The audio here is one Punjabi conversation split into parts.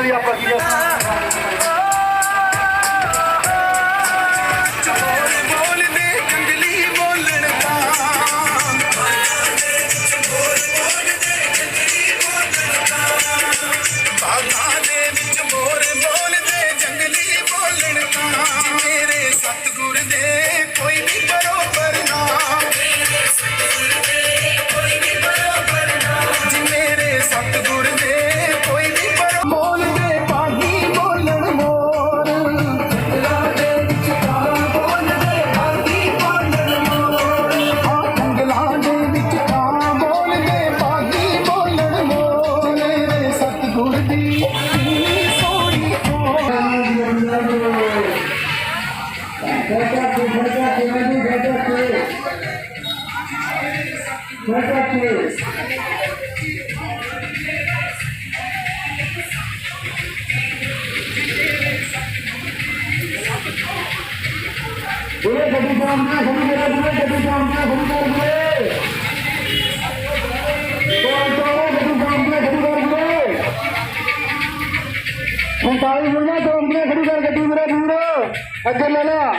nadie a ਬੈਠਾ ਤੂੰ ਬੈਠਾ ਤੂੰ ਮੈਨੂੰ ਬੈਠਾ ਤੂੰ ਬੈਠਾ ਤੂੰ ਉਹਨੇ ਗੱਡੀ ਚਲਾਉਂਦਾ ਸਮਝ ਗਿਆ ਉਹਨੇ ਗੱਡੀ ਚਲਾਉਂਦਾ ਸਮਝ ਗਿਆ ਹੁਣ ਤਾਲੀ ਸੁਣਨਾ ਕਰੋ ਮੁੰਡਿਆਂ ਖੜੀ ਕਰ ਗੱਡੀ ਮੇਰਾ ਦੂਰ। ਅੱਗੇ ਲੈ ਲਾ।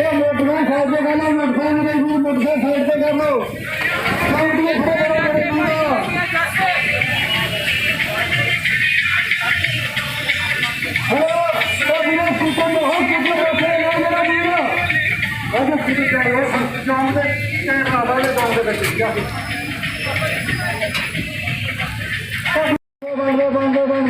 ਉਹ ਮੋਟਰਾਂ ਸਾਈਡ ਤੇ ਕਰ ਲਓ ਮੋਟਰਾਂ ਮੇਰੇ ਦੂਰ ਮੋਟਰਾਂ ਸਾਈਡ ਤੇ ਕਰ ਲਓ ਕਾਉਂਟੀਆਂ ਖੜੇ ਕਰੋ ਮੇਰੇ ਦੂਰ ਅਜੇ ਕਿਤੇ ਚਾਹੀਏ ਸੰਤ ਚੌਂਕ ਦੇ ਕੈਮਰਾ ਵਾਲੇ ਦੌਰ ਦੇ ਵਿੱਚ ਗਿਆ বঙ্গবন্ধু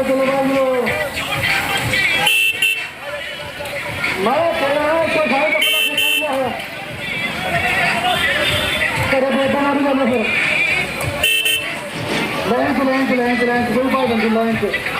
ما کي نه سگهي پنهنجو ڪم ۾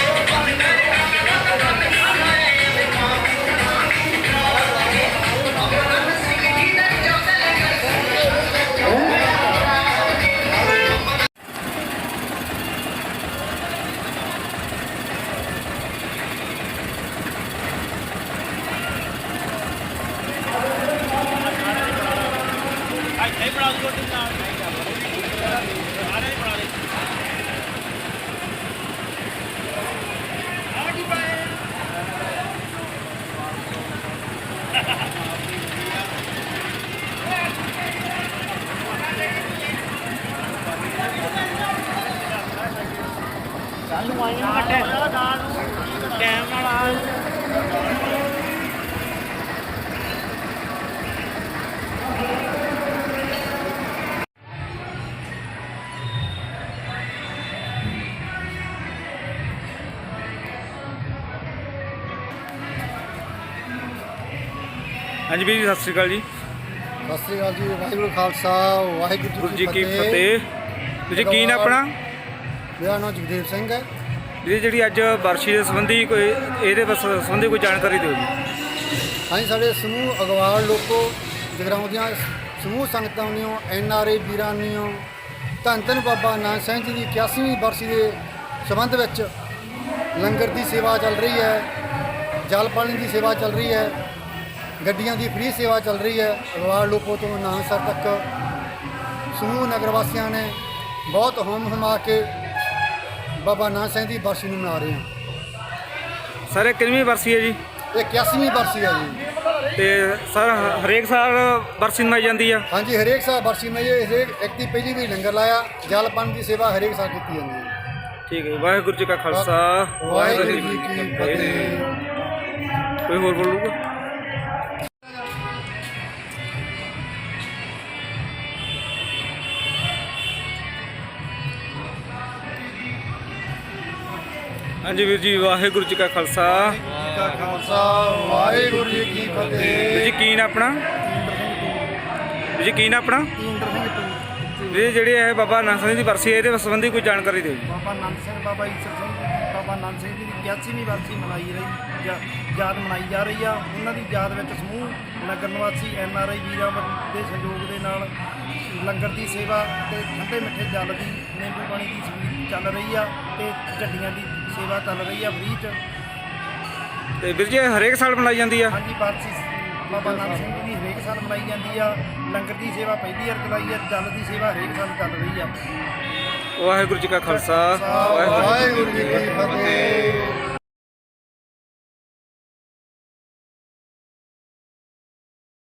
ਹਾਂਜੀ ਵੀਰ ਜੀ ਸਤਿ ਸ਼੍ਰੀ ਅਕਾਲ ਜੀ। ਸਤਿ ਸ੍ਰੀ ਅਕਾਲ ਜੀ ਵਾਹਿਗੁਰੂ ਖਾਲਸਾ ਵਾਹਿਗੁਰੂ ਗੁਰੂ ਜੀ ਕੀ ਫਤਿਹ। ਤੁਸੀਂ ਕੀ ਨਾ ਆਪਣਾ? ਮੇਰਾ ਨਾਮ ਜਗਦੇਵ ਸਿੰਘ ਹੈ। ਵੀਰ ਜਿਹੜੀ ਅੱਜ ਵਰਸ਼ੀ ਦੇ ਸੰਬੰਧੀ ਕੋਈ ਇਹਦੇ ਬਸ ਸੰਬੰਧੀ ਕੋਈ ਜਾਣਕਾਰੀ ਦਿਓ ਜੀ। ਹਾਂਜੀ ਸਾਡੇ ਸਮੂਹ ਅਗਵਾਲ ਲੋਕੋ ਜਗਰਾਉਂ ਦੀਆਂ ਸਮੂਹ ਸੰਗਤਾਂ ਨੀਓ ਐਨ ਆਰ ਆਈ ਵੀਰਾਂ ਨੀਓ ਧੰਨ ਧੰਨ ਬਾਬਾ ਨਾਨਕ ਸਿੰਘ ਜੀ ਦੀ 81ਵੀਂ ਬਰਸੀ ਦੇ ਸੰਬੰਧ ਵਿੱਚ ਲੰਗਰ ਦੀ ਸੇਵਾ ਚੱਲ ਰਹੀ ਹੈ ਜਲ ਪਾਣੀ ਦੀ ਸੇਵਾ ਚੱਲ ਰਹੀ ਹੈ ਗੱਡੀਆਂ ਦੀ ਫ੍ਰੀ ਸੇਵਾ ਚੱਲ ਰਹੀ ਹੈ ਅਗਵਾਲ ਲੋਕੋ ਤੋਂ ਨਾਨਕਸਰ ਤੱਕ। ਸਮੂਹ ਨਗਰ ਵਾਸੀਆਂ ਨੇ ਬਹੁਤ ਹੋਮ ਹਮਾ ਕੇ ਬਾਬਾ ਨਾਨਕ ਸਿੰਘ ਦੀ ਬਰਸੀ ਨੂੰ ਮਨਾ ਰਹੇ ਹਾਂ। ਸਰ ਇਹ ਕਿੰਨਵੀਂ ਵਰਸੀ ਹੈ ਜੀ? ਇਹ 81ਵੀਂ ਬਰਸੀ ਹੈ ਜੀ। ਤੇ ਸਰ ਹਰੇਕ ਸਾਲ ਵਰਸੀ ਮਨਾਈ ਜਾਂਦੀ ਆ? ਹਾਂਜੀ ਹਰੇਕ ਸਾਲ ਬਰਸੀ ਮੇਂ ਇਹ ਹਰੇਕ ਇੱਕ ਦੀ ਪਹਿਲੀ ਵੀ ਲੰਗਰ ਲਾਇਆ। ਜਲ ਪਾਣੀ ਦੀ ਸੇਵਾ ਹਰੇਕ ਸਾਲ ਕੀਤੀ ਜਾਂਦੀ ਹੈ। ਠੀਕ ਹੈ ਜੀ। ਵਾਹਿਗੁਰੂ ਜੀ ਕਾ ਖਾਲਸਾ। ਵਾਹਿਗੁਰੂ ਜੀ ਕੀ ਫਤਿਹ। ਕੋਈ ਹੋਰ ਬੋਲੂਗਾ? ਹਾਂਜੀ ਵੀਰ ਜੀ ਵਾਹਿਗੁਰੂ ਜੀ ਕਾ ਖਾਲਸਾ। ਕਾ ਖਾਲਸਾ ਵਾਹਿਗੁਰੂ ਜੀ ਕੀ ਫਤਿਹ। ਜੀ ਕੀ ਨਾ ਆਪਣਾ? ਜੀ ਕੀ ਨਾ ਆਪਣਾ? ਜੀ ਜਿਹੜੀ ਇਹ ਬਾਬਾ ਨਾਨਕ ਸਿੰਘ ਦੀ ਵਰਸੀ ਹੈ ਇਹਦੇ ਸੰਬੰਧੀ ਕੋਈ ਜਾਣਕਾਰੀ ਦਿਓ ਬਾਬਾ ਸਿੰਘ ਬਾਬਾ ਈਸਰ ਸਿੰਘ ਬਾਬਾ ਨੰਦ ਸਿੰਘ ਜੀ ਦੀ 81ਵੀਂ ਵਰਸੀ ਮਨਾਈ ਰਹੀ ਯਾਦ ਮਨਾਈ ਜਾ ਰਹੀ ਆ। ਉਹਨਾਂ ਦੀ ਯਾਦ ਵਿੱਚ ਸਮੂਹ ਨਗਰ ਨਿਵਾਸੀ ਐਨ ਆਰ ਆਈ ਵੀਰਾਂ ਦੇ ਸਹਿਯੋਗ ਦੇ ਨਾਲ ਲੰਗਰ ਦੀ ਸੇਵਾ ਤੇ ਠੰਡੇ ਮਿੱਠੇ ਜਲ ਦੀ ਨਿੰਬੂ ਪਾਣੀ ਦੀ ਸਵੀਰ ਚੱਲ ਰਹੀ ਆ ਤੇ ਝੱਡੀਆਂ ਦੀ ਸੇਵਾ ਚੱਲ ਰਹੀ ਆ ਫ੍ਰੀ ਚ। ਤੇ ਵੀਰ ਜੀ ਇਹ ਹਰੇਕ ਸਾਲ ਮਨਾਈ ਜਾਂਦੀ ਆ? ਹਾਂਜੀ ਵਰਸੀ ਬਾਬਾ ਨੰਦ ਸਿੰਘ ਜੀ ਦੀ ਹਰੇਕ ਸਾਲ ਮਨਾਈ ਜਾਂਦੀ ਆ। ਲੰਗਰ ਦੀ ਸੇਵਾ ਪਹਿਲੀ ਵਾਰ ਚਲਾਈ ਆ ਜਲ ਦੀ ਸੇਵਾ ਹਰੇਕ ਸਾਲ ਚੱਲ ਰਹੀ ਆ। ਵਾਹਿਗੁਰੂ ਜੀ ਕਾ ਖਾਲਸਾ। ਵਾਹਿਗੁਰੂ ਜੀ ਕੀ ਫਤਿਹ।